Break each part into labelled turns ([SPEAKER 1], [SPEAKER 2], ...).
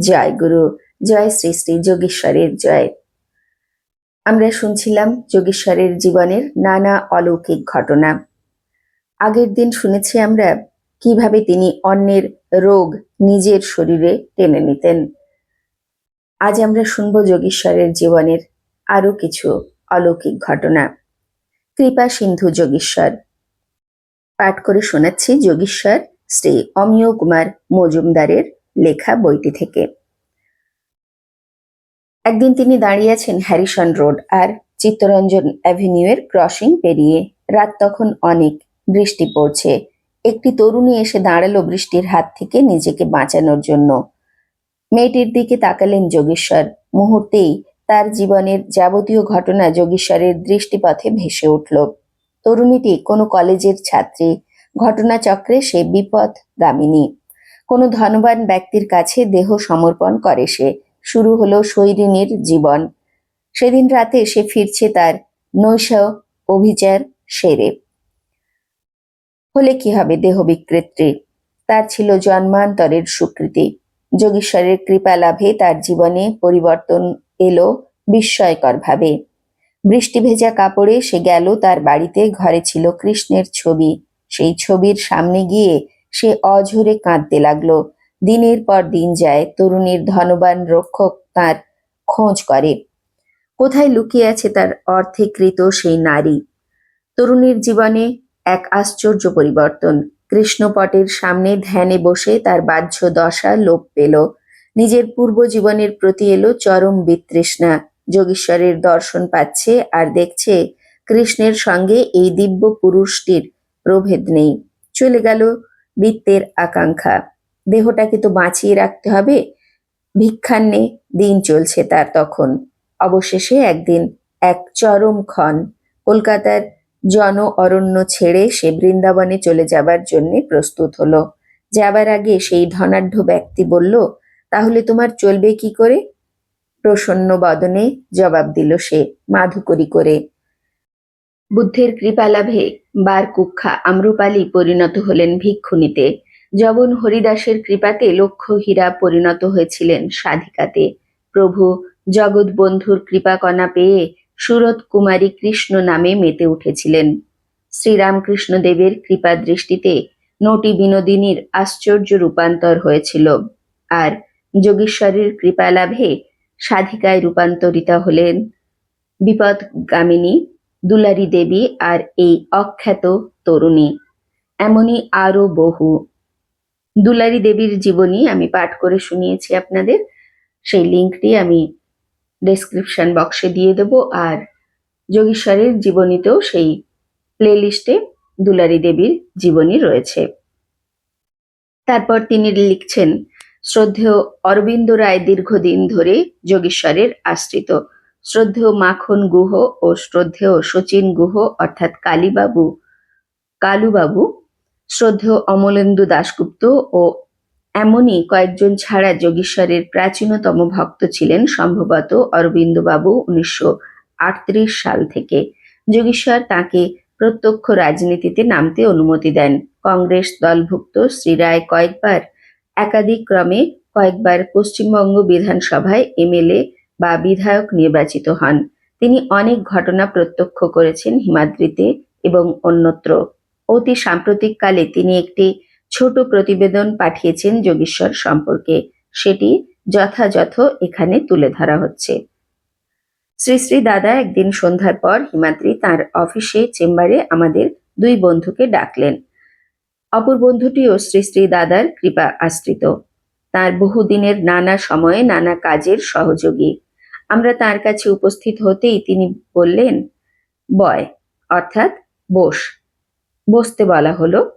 [SPEAKER 1] জয় গুরু, জয় শ্রী শ্রী যোগেশ্বরের জয়। আমরা শুনছিলাম যোগেশ্বরের জীবনের নানা অলৌকিক ঘটনা। আগের দিন শুনেছি আমরা কীভাবে তিনি অন্যের রোগ নিজের শরীরে টেনে নিতেন। আজ আমরা শুনব যোগেশ্বরের জীবনের আরও কিছু অলৌকিক ঘটনা। কৃপা সিন্ধু যোগেশ্বর। পাঠ করে শোনাচ্ছি যোগেশ্বর শ্রী অমিয় কুমার মজুমদারের লেখা বইটি থেকে। একদিন তিনি দাঁড়িয়ে আছেন হ্যারিসন রোড আর চিত্তরঞ্জন অ্যাভিনিউয়ের ক্রসিং পেরিয়ে। রাত তখন অনেক, বৃষ্টি পড়ছে। একটি তরুণী এসে দাঁড়াল বৃষ্টির হাত থেকে নিজেকে বাঁচানোর জন্য। মেয়েটির দিকে তাকালেন যোগেশ্বর। মুহূর্তেই তার জীবনের যাবতীয় ঘটনা যোগেশ্বরের দৃষ্টিপথে ভেসে উঠল। তরুণীটি কোনো কলেজের ছাত্রী, ঘটনাচক্রে সে বিপদ বিপদগামিনী কোনো ধনবান ব্যক্তির কাছে দেহ সমর্পণ করে সে। শুরু হলো শৈরিনীর জীবন। সেদিন রাতে সে ফিরছে তার নৈশ অভিচার সেরে। হলে কি হবে দেহ বিক্রেত্রী? তার ছিল জন্মান্তরের স্বীকৃতি যোগীশ্বরের কৃপা লাভে তার জীবনে পরিবর্তন এলো বিস্ময়কর ভাবে বৃষ্টি ভেজা কাপড়ে সে গেল তার বাড়িতে, ঘরে ছিল কৃষ্ণের ছবি। সেই ছবির সামনে গিয়ে সে অঝরে কাঁদতে লাগল। দিনের পর দিন যায়, তরুণীর ধনবান রক্ষক তার খোঁজ করে। কোথায় লুকিয়ে আছে তার অর্থেকৃত সেই নারী? তরুণীর জীবনে এক আশ্চর্য পরিবর্তন। কৃষ্ণপটের সামনে ধ্যানে বসে তার বাহ্য দশা লোপ পেল। নিজের পূর্ব জীবনের প্রতি এলো চরম বিতৃষ্ণা। যোগীশ্বরের দর্শন পাচ্ছে আর দেখছে কৃষ্ণের সঙ্গে এই দিব্য পুরুষটির প্রভেদ নেই। চলে গেল বৃত্তের আকাঙ্ক্ষা। দেহটাকে তো বাঁচিয়ে রাখতে হবে। ভিক্ষান্নে দিন চলছে তার তখন। অবশেষে একদিন এক চরম ক্ষণ কলকাতার জন অরণ্য ছেড়ে সে বৃন্দাবনে চলে যাবার জন্য প্রস্তুত হলো। যাবার আগে সেই ধনাঢ্য ব্যক্তি বলল, তাহলে তোমার চলবে কি করে? প্রসন্ন বদনে জবাব দিল সে, মাধুকরি করে। বুদ্ধের কৃপালাভে বার কুক্ষা আম্রপালি পরিণত হলেন ভিক্ষুণীতে। জবন হরিদাসের কৃপাতে লক্ষ্য হীরা পরিণত হয়েছিলেন সাধিকাতে। প্রভু, জগৎ বন্ধুর কৃপাকণা পেয়ে সুরত কুমারী কৃষ্ণ নামে মেতে উঠেছিলেন। শ্রীরামকৃষ্ণ দেবের কৃপা দৃষ্টিতে নটি বিনোদিনীর আশ্চর্য রূপান্তর হয়েছিল। আর যোগীশ্বরের কৃপালাভে সাধিকায় রূপান্তরিতা হলেন বিপদগামিনী দুলারী দেবী আর এই অখ্যাত তরুণী। এমনই আরও বহু। দুলারী দেবীর জীবনী আমি পাঠ করে শুনিয়েছি আপনাদের। সেই লিঙ্কটি আমি ডেসক্রিপশন বক্সে দিয়ে দেব আর যোগীশ্বরের জীবনীতেও সেই প্লেলিস্টে দুলারী দেবীর জীবনী রয়েছে। তারপর তিনি লিখছেন, শ্রদ্ধেয় অরবিন্দ রায় দীর্ঘদিন ধরে যোগীশ্বরের আশ্রিত। শ্রদ্ধেয় মাখন গুহ ও শ্রদ্ধেয় শচীন গুহ, অর্থাৎ কালীবাবু, কালুবাবু, শ্রদ্ধেয় অমলেন্দু দাশগুপ্ত ও এমনই কয়েকজন ছাড়া যোগীশ্বরের প্রাচীনতম ভক্ত ছিলেন সম্ভবত অরবিন্দবাবু উনিশশো আটত্রিশ সাল থেকে। যোগীশ্বর তাকে প্রত্যক্ষ রাজনীতিতে নামতে অনুমতি দেন। কংগ্রেস দলভুক্ত শ্রী রায় কয়েকবার, একাধিক ক্রমে কয়েকবার পশ্চিমবঙ্গ বিধানসভায় এমএলএ বা বিধায়ক নির্বাচিত হন। তিনি অনেক ঘটনা প্রত্যক্ষ করেছেন হিমাদ্রিতে এবং অন্যত্র। অতি সাম্প্রতিককালে তিনি একটি ছোট প্রতিবেদন পাঠিয়েছেন যোগেশ্বর সম্পর্কে। সেটি যথাযথ এখানে তুলে ধরা হচ্ছে। শ্রী শ্রী দাদা একদিন সন্ধ্যার পর হিমাদ্রি তার অফিসে চেম্বারে আমাদের দুই বন্ধুকে ডাকলেন। অপর বন্ধুটিও শ্রী শ্রী দাদার কৃপা আশ্রিত। তার বহুদিনের নানা সময়ে নানা কাজের সহযোগী। আমরা তার কাছে উপস্থিত হতেই তিনি বললেন, বয়, অর্থাৎ বস। বসতে বলা হলো,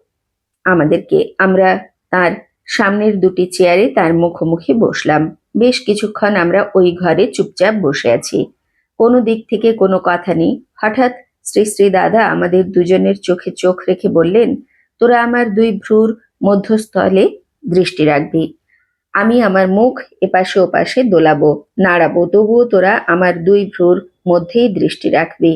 [SPEAKER 1] আমাদেরকে আমরা তার সামনের দুটি চেয়ারে তার মুখোমুখি বসলাম। বেশ কিছুক্ষণ আমরা ওই ঘরে চুপচাপ বসে আছি। কোনো দিক থেকে কোনো কথা নেই। হঠাৎ শ্রী শ্রী দাদা আমাদের দুজনের চোখে চোখ রেখে বললেন, তোরা আমার দুই ভ্রুর মধ্যস্থলে দৃষ্টি রাখবি। আমি আমার মুখ এপাশে ওপাশে দোলাবো, নাড়াবো, তবুও তোরা আমার দুই ভ্রুর মধ্যেই দৃষ্টি রাখবি।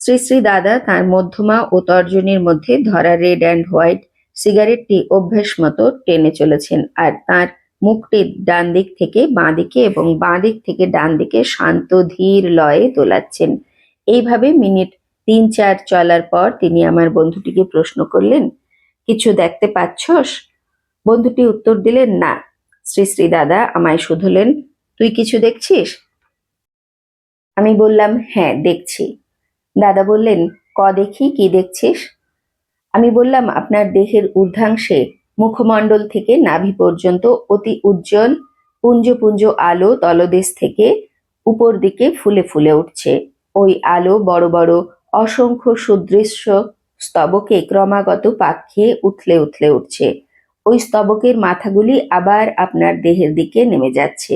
[SPEAKER 1] শ্রী শ্রী দাদা তার মধ্যমা ও তর্জনীর মধ্যে ধরা রেড অ্যান্ড হোয়াইট সিগারেটটি অভ্যেস মতো টেনে চলেছেন আর তার মুখটি ডান দিক থেকে বাঁ দিকে এবং বাঁ দিক থেকে ডান দিকে শান্ত ধীর লয়ে দোলাচ্ছেন। এইভাবে মিনিট তিন চার চলার পর তিনি আমার বন্ধুটিকে প্রশ্ন করলেন, কিছু দেখতে পাচ্ছস? বন্ধুটি উত্তর দিলেন, না। শ্রী শ্রী দাদা আমায় শুধলেন, তুই কিছু দেখছিস? আমি বললাম হ্যাঁ দেখছি। দাদা বললেন, ক দেখি, কি দেখছিস? আমি বললাম, আপনার দেহের ঊর্ধ্বাংশে মুখমণ্ডল থেকে নাভি পর্যন্ত অতি উজ্জ্বল পুঞ্জ পুঞ্জ আলো তলদেশ থেকে উপর দিকে ফুলে ফুলে উঠছে। ওই আলো বড় বড় অসংখ্য সুদৃশ্য স্তবকে ক্রমাগত পাক খেয়ে উথলে উথলে উঠছে। ওই স্তবকের মাথাগুলি আবার আপনার দেহের দিকে নেমে যাচ্ছে।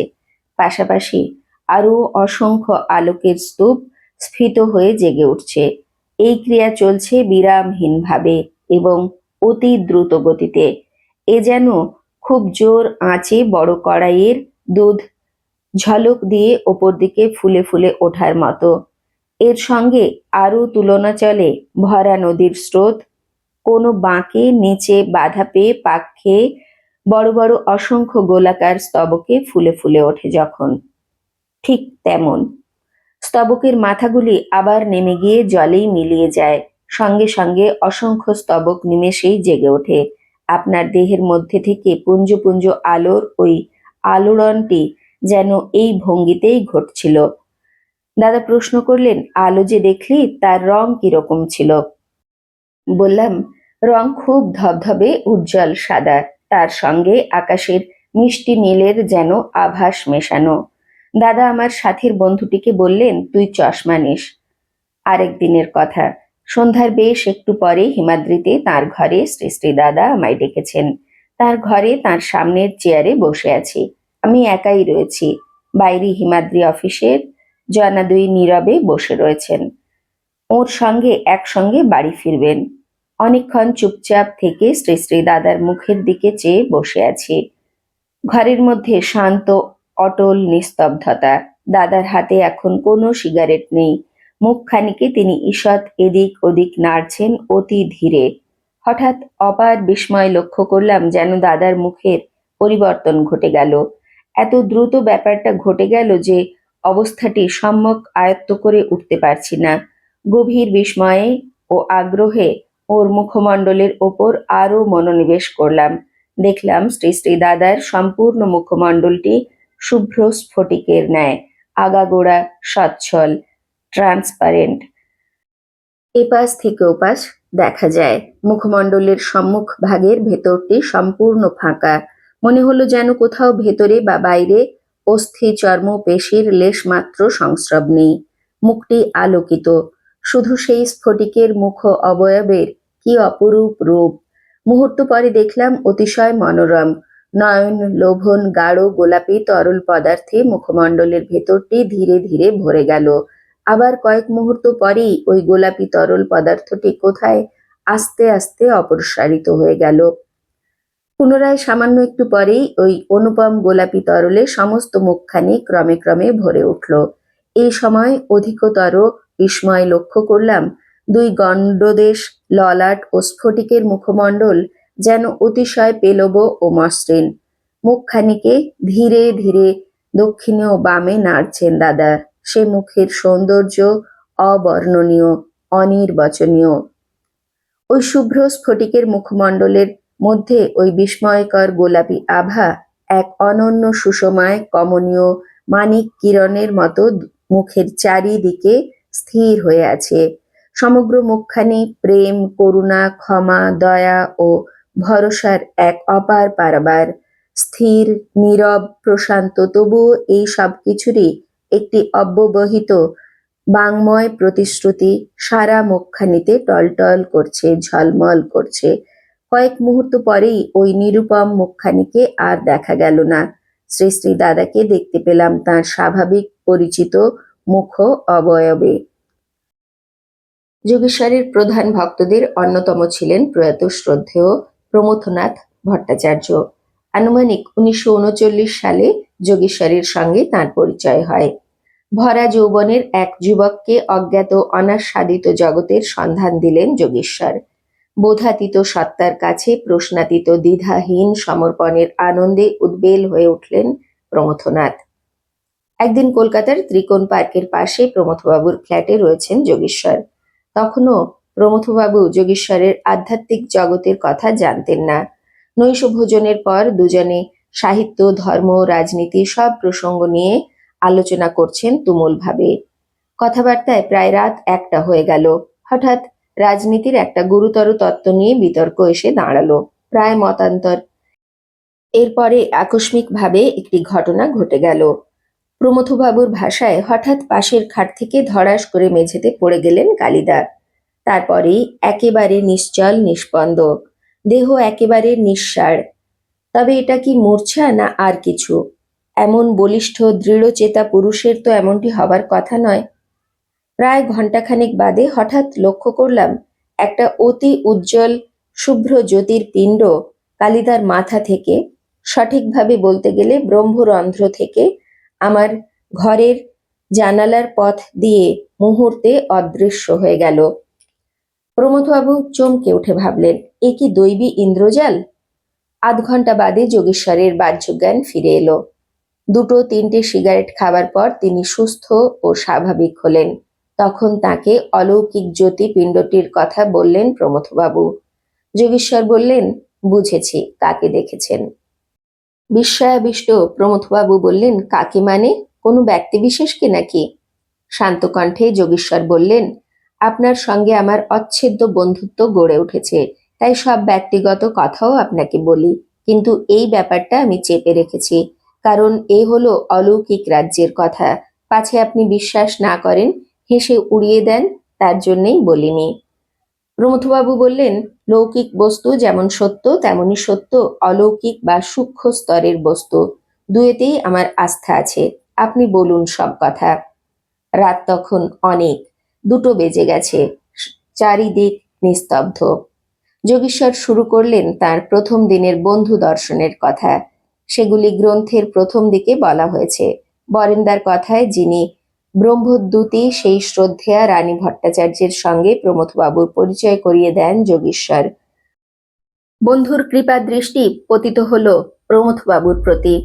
[SPEAKER 1] পাশাপাশি আরও অসংখ্য আলোকের স্তূপ স্ফীত হয়ে জেগে উঠছে। এই ক্রিয়া চলছে বিরামহীনভাবে এবং অতি দ্রুত গতিতে। এ যেন খুব জোর আঁচে বড় কড়াইয়ের দুধ ঝলক দিয়ে ওপর দিকে ফুলে ফুলে ওঠার মতো। এর সঙ্গে আরও তুলনা চলে ভরা নদীর স্রোত কোনো বাঁকে নিচে বাধা পেয়ে পাক খেয়ে বড় বড় অসংখ্য গোলাকার স্তবকে ফুলে ফুলে ওঠে যখন। ঠিক তেমন। স্তবকের মাথাগুলি আবার নেমে গিয়ে জলেই মিলিয়ে যায়। সঙ্গে সঙ্গে অসংখ্য স্তবক নিমেষেই জেগে ওঠে। আপনার দেহের মধ্যে থেকে পুঞ্জ পুঞ্জ আলোর ওই আলোড়নটি যেন এই ভঙ্গিতেই ঘটছিল। দাদা প্রশ্ন করলেন, আলো যে দেখলি, তার রং কীরকম ছিল? বললাম, রং খুব ধবধবে, উজ্জ্বল সাদা। তার সঙ্গে আকাশের মিষ্টি নীলের যেন আভাস মেশানো। দাদা আমার সাথীর বন্ধুটিকে বললেন, তুই চশমা নিস। আরেক দিনের কথা। সন্ধ্যার বেশ একটু পরে হিমাদ্রিতে তার ঘরে শ্রী শ্রী দাদা আমায় ডেকেছেন। তার ঘরে তার সামনের চেয়ারে বসে আছি। আমি একাই রয়েছি। বাইরে হিমাদ্রি অফিসের জনাদুই নীরবে বসে রয়েছেন। ওর সঙ্গে একসঙ্গে বাড়ি ফিরবেন। অনেকক্ষণ চুপচাপ থেকে শ্রী শ্রী দাদার মুখের দিকে চেয়ে বসে আছি। ঘরের মধ্যে শান্ত, অটল নিস্তব্ধতা। দাদার হাতে এখন কোনো সিগারেট নেই। মুখখানিকে তিনি ঈষৎ এদিক ওদিক নাড়ছেন অতি ধীরে। হঠাৎ অপার বিস্ময় লক্ষ্য করলাম যেন দাদার মুখের পরিবর্তন ঘটে গেল। এত দ্রুত ব্যাপারটা ঘটে গেল যে অবস্থাটি সম্যক আয়ত্ত করে উঠতে পারছি না। গভীর বিস্ময়ে ও আগ্রহে ওর মুখমণ্ডলের ওপর আরও মনোনিবেশ করলাম। দেখলাম শ্রী শ্রী দাদার সম্পূর্ণ মুখমণ্ডলটি শুভ্র স্ফটিকের ন্যায়, আগাগোড়া, সচ্ছল ট্রান্সপারেন্ট এপাশ থেকে ওপাশ দেখা যায়। মুখমণ্ডলের সম্মুখ ভাগের ভেতরটি সম্পূর্ণ ফাঁকা। মনে হলো যেন কোথাও ভেতরে বা বাইরে অস্থি, চর্ম, পেশির লেশমাত্র সংস্রব নেই। মুখটি আলোকিত। শুধু সেই স্ফটিকের মুখ অবয়বের কি অপরূপ রূপ? মুহূর্ত পরে দেখলাম অতিশয় মনোরম। নয়ন, লোভন, গাঢ়, গোলাপি, তরল পদার্থে মুখমণ্ডলের ভেতরটি ধীরে ধীরে ভরে গেল। আবার কয়েক মুহূর্ত পরেই ওই গোলাপি তরল পদার্থটি কোথায়? আস্তে আস্তে অপসারিত হয়ে গেল। পুনরায় সামান্য একটু পরেই ওই অনুপম গোলাপি তরলে সমস্ত মুখখানি ক্রমে ক্রমে ভরে উঠল। এই সময় অধিকতর বিস্ময় লক্ষ্য করলাম দুই গণ্ডদেশ ললাট ও স্ফটিকের মুখমণ্ডল যেন অতিশয় পেলব ও মসৃণ। মুখখানিকে ধীরে ধীরে দক্ষিণে ও বামে নাড়ছেন দাদা। সে মুখের সৌন্দর্য অবর্ণনীয়, অনির্বচনীয়। ওই শুভ্র স্ফটিকের মুখমণ্ডলের মধ্যে ওই বিস্ময়কর গোলাপি আভা এক অনন্য সুষমায় কমনীয় মানিক কিরণের মতো মুখের চারিদিকে স্থির হয়ে আছে। সমগ্র মুখখানি প্রেম, করুণা, ক্ষমা, দয়া ও ভরসার এক অপার পারাবার। স্থির, নীরব, প্রশান্ত, তবুও এই সব কিছুরই একটি অব্যবহিত বাংময় প্রতিশ্রুতি সারা মুখখানিতে টলটল করছে, ঝলমল করছে। কয়েক মুহূর্ত পরেই ওই নিরুপম মুখখানিকে আর দেখা গেল না। শ্রী শ্রী দাদাকে দেখতে পেলাম তার স্বাভাবিক পরিচিত মুখ অবয়বে। যোগেশ্বরের প্রধান ভক্তদের অন্যতম ছিলেন প্রয়াত শ্রদ্ধেয় প্রমথনাথ ভট্টাচার্য। আনুমানিক উনিশশো উনচল্লিশ সালে যোগেশ্বরের সঙ্গে তার পরিচয় হয়। ভরা যৌবনের এক যুবককে অজ্ঞাত অনাস্বাদিত জগতের সন্ধান দিলেন যোগেশ্বর। বোধাতীত সত্তার কাছে প্রশ্নাতীত দ্বিধাহীন সমর্পণের আনন্দে উদ্বেল হয়ে উঠলেন প্রমথনাথ। একদিন কলকাতার ত্রিকোণ পার্কের পাশে প্রমথবাবুর ফ্ল্যাটে রয়েছেন যোগেশ্বর। তখনও প্রমথবাবু যোগেশ্বরের আধ্যাত্মিক জগতের কথা জানতেন না। নৈশ ভোজনের পর দুজনে সাহিত্য, ধর্ম, রাজনীতি সব প্রসঙ্গ নিয়ে আলোচনা করছেন তুমুলভাবে। কথাবার্তায় প্রায় রাত একটা হয়ে গেল। হঠাৎ রাজনীতির একটা গুরুতর তত্ত্ব নিয়ে বিতর্ক এসে দাঁড়াল। প্রায় মতান্তর। এরপরে আকস্মিকভাবে একটি ঘটনা ঘটে গেল। প্রমথবাবুর ভাষায় হঠাৎ পাশের খাট থেকে ধড়াস করে মেঝেতে পড়ে গেলেন কালিদা তারপরেই একেবারে নিশ্চল নিষ্পন্দ দেহ একেবারে নিঃসার। তবে এটা কি মূর্ছা না আর কিছু? এমন বলিষ্ঠ, দৃঢ়চেতা পুরুষের তো এমনটি হবার কথা নয়। প্রায় ঘণ্টাখানেক বাদে হঠাৎ লক্ষ্য করলাম, একটা অতি উজ্জ্বল, শুভ্র জ্যোতির পিণ্ড কালিদার মাথা থেকে সঠিকভাবে বলতে গেলে ব্রহ্মরন্ধ্র থেকে আমার ঘরের জানালার পথ দিয়ে মুহূর্তে অদৃশ্য হয়ে গেল। প্রমথবাবু চমকে উঠে ভাবলেন, এ কি দৈবী ইন্দ্রজাল? আধ ঘণ্টা বাদে যোগেশ্বরের বাহ্যজ্ঞান ফিরে এলো। দুটো তিনটে সিগারেট খাবার পর তিনি সুস্থ ও স্বাভাবিক হলেন। তখন তাকে অলৌকিক জ্যোতি পিণ্ডটির কথা বললেন প্রমথবাবু। যোগেশ্বর বললেন, বুঝেছি কাকে দেখেছেন। বিস্ময়াবিষ্ট প্রমথবাবু বললেন, কাকে মানে? কোনো ব্যক্তি বিশেষকে নাকি? শান্ত কণ্ঠে যোগেশ্বর বললেন, আপনার সঙ্গে আমার অচ্ছেদ্য বন্ধুত্ব গড়ে উঠেছে, তাই সব ব্যক্তিগত কথাও আপনাকে বলি। কিন্তু এই ব্যাপারটা আমি চেপে রেখেছি, কারণ এ হলো অলৌকিক রাজ্যের কথা। পাছে আপনি বিশ্বাস না করেন, হেসে উড়িয়ে দেন, তার জন্যেই বলিনি। প্রমথবাবু বললেন, লৌকিক বস্তু যেমন সত্য, তেমনি সত্য অলৌকিক বা সূক্ষ্ম স্তরের বস্তু। দুয়েতেই আমার আস্থা আছে। আপনি বলুন সব কথা। রাত তখন অনেক, দুটো বেজে গেছে, চারিদিক নিস্তব্ধ। যোগীশ্বর শুরু করলেন তার প্রথম দিনের বন্ধু দর্শনের কথা। সেগুলি গ্রন্থের প্রথম দিকে বলা হয়েছে। বরেন্দার কথায় যিনি ব্রহ্মদ্যুতি সেই শ্রদ্ধেয়া রানী ভট্টাচার্যের সঙ্গে প্রমথবাবুর পরিচয় করিয়ে দেন যোগীশ্বর। বন্ধুর কৃপা দৃষ্টি পতিত হল প্রমথবাবুর প্রতি।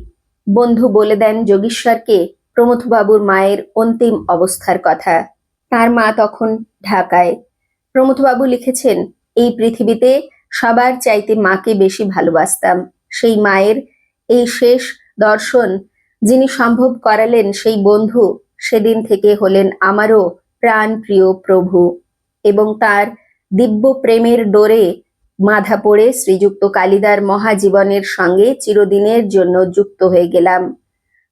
[SPEAKER 1] বন্ধু বলে দেন যোগীশ্বরকে প্রমথবাবুর মায়ের অন্তিম অবস্থার কথা। তার মা তখন ঢাকায়। প্রমথবাবু লিখেছেন, এই পৃথিবীতে সবার চাইতে মাকে বেশি ভালোবাসতাম। সেই মায়ের এই শেষ দর্শন যিনি সম্ভব করালেন সেই বন্ধু সেদিন থেকে হলেন আমারও প্রাণ প্রিয় প্রভু এবং তার দিব্য প্রেমের ডোরে মাধা পড়ে শ্রীযুক্ত কালিদার মহাজীবনের সঙ্গে চিরদিনের জন্য যুক্ত হয়ে গেলাম।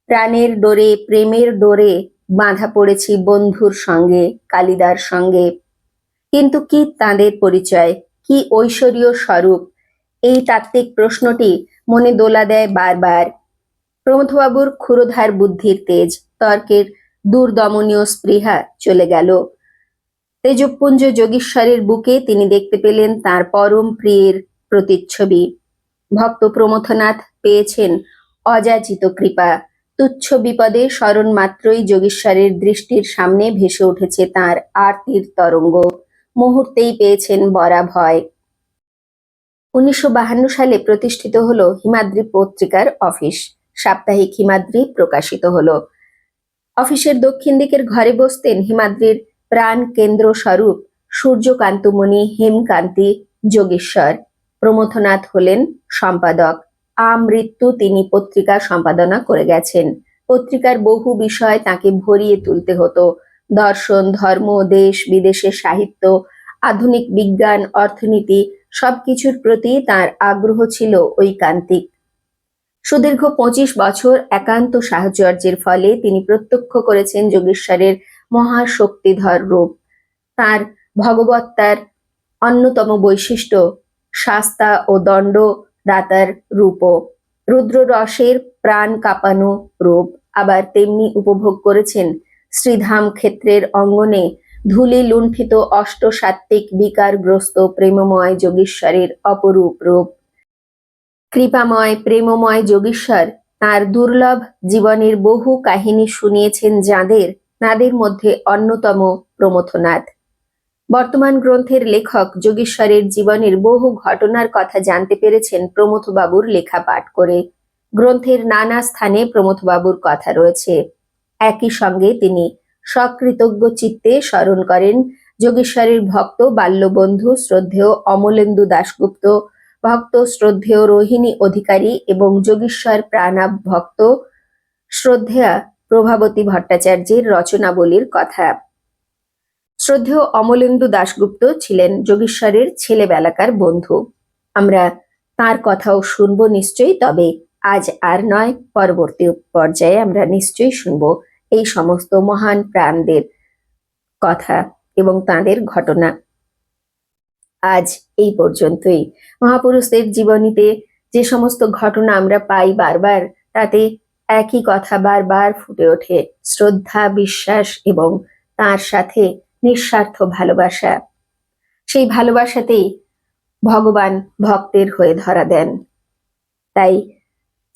[SPEAKER 1] প্রাণের ডোরে, প্রেমের ডোরে বাঁধা পড়েছি বন্ধুর সঙ্গে, কালিদার সঙ্গে। কিন্তু কি তাঁদের পরিচয়, কি ঐশ্বরীয় স্বরূপ? এই তাত্ত্বিক প্রশ্নটি মনে দোলা দেয় বারবার। প্রমথবাবুর ক্ষুরধার বুদ্ধির তেজ, তর্কের দূরদমনীয় স্পৃহা চলে গেল। তেজপুঞ্জ যোগীশ্বরের বুকে তিনি দেখতে পেলেন তার পরম প্রিয়ের প্রতিচ্ছবি। ভক্ত প্রমথনাথ পেয়েছেন অযাচিত কৃপা। তুচ্ছ বিপদে স্মরণ মাত্রই যোগীশ্বরের দৃষ্টির সামনে ভেসে উঠেছে তার আরতির তরঙ্গ। মুহূর্তেই পেয়েছেন বরা ভয়। উনিশশো সালে প্রতিষ্ঠিত হলো হিমাদ্রি পত্রিকার অফিস। সাপ্তাহিক হিমাদ্রি প্রকাশিত হলো। অফিসের দক্ষিণ দিকের ঘরে বসতেন হিমাদ্রির প্রাণ কেন্দ্র স্বরূপ সূর্যকান্তমণি হেমকান্তি যোগেশ্বর। প্রমথনাথ হলেন সম্পাদক। আমৃত্যু তিনি পত্রিকা সম্পাদনা করে গেছেন। পত্রিকার বহু বিষয় তাকে ভরিয়ে তুলতে হতো। দর্শন, ধর্ম, দেশ বিদেশের সাহিত্য, আধুনিক বিজ্ঞান, অর্থনীতি সবকিছুর প্রতি তার আগ্রহ ছিল ঐকান্তিক। সুদীর্ঘ পঁচিশ বছর একান্ত সাহচর্যের ফলে তিনি প্রত্যক্ষ করেছেন যোগেশ্বরের মহাশক্তিধর রূপ। তার ভগবত্তার অন্যতম বৈশিষ্ট্য শাস্তা ও দণ্ড দাতার রূপও। রুদ্র রসের প্রাণ কাঁপানো রূপ আবার তেমনি উপভোগ করেছেন শ্রীধাম ক্ষেত্রের অঙ্গনে ধূলি লুণ্ঠিত অষ্টসাত্ত্বিক বিকারগ্রস্ত প্রেমময় যোগীশ্বরের অপরূপ রূপ। কৃপাময়, প্রেমময় যোগীশ্বর তার দুর্লভ জীবনের বহু কাহিনী শুনিয়েছেন যাঁদের, তাদের মধ্যে অন্যতম প্রমথনাথ। বর্তমান গ্রন্থের লেখক যোগেশ্বরের জীবনের বহু ঘটনার কথা জানতে পেরেছেন প্রমথবাবুর লেখা পাঠ করে। গ্রন্থের নানা স্থানে প্রমথবাবুর কথা রয়েছে। একই সঙ্গে তিনি সকৃতজ্ঞ চিত্তে স্মরণ করেন যোগেশ্বরের ভক্ত, বাল্যবন্ধু, শ্রদ্ধেয় অমলেন্দু দাশগুপ্ত ভক্ত, শ্রদ্ধেয় রোহিণী অধিকারী এবং যোগীশ্বর প্রাণাব ভক্ত শ্রদ্ধেয়া প্রভাবতী ভট্টাচার্যের রচনাবলীর কথা। শ্রদ্ধেয় অমলেন্দু দাশগুপ্ত ছিলেন যোগীশ্বরের ছেলেবেলাকার বন্ধু। আমরা তার কথাও শুনব নিশ্চয়ই, তবে আজ আর নয়, পরবর্তী পর্যায়ে আমরা নিশ্চয়ই শুনব এই সমস্ত মহান প্রাণদের কথা এবং তাদের ঘটনা। আজ এই পর্যন্তই। মহাপুরুষদের জীবনীতে যে সমস্ত ঘটনা আমরা পাই বারবার, তাতে একই কথা বারবার ফুটে ওঠে। শ্রদ্ধা, বিশ্বাস এবং তার সাথে নিঃস্বার্থ ভালোবাসা। সেই ভালোবাসাতেই ভগবান ভক্তের হয়ে ধরা দেন। তাই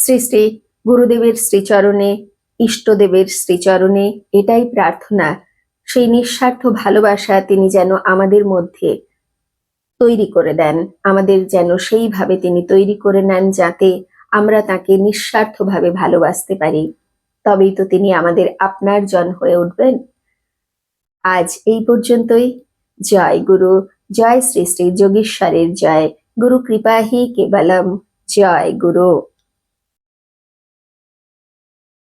[SPEAKER 1] শ্রী শ্রী গুরুদেবের শ্রীচরণে, ইষ্টদেবের শ্রীচরণে এটাই প্রার্থনা। সেই নিঃস্বার্থ ভালোবাসা তিনি যেন আমাদের মধ্যে তৈরি করে দেন। আমাদের যেন সেইভাবে তিনি তৈরি করে নেন যাতে আমরা তাকে নিঃস্বার্থভাবে ভালোবাসতে পারি। তবেই তো তিনি আমাদের আপনার জন হয়ে উঠবেন। আজ এই পর্যন্তই। জয় গুরু, জয় শ্রী শ্রী যোগেশ্বরের জয়। গুরু কৃপাহি কেবলম। জয় গুরু।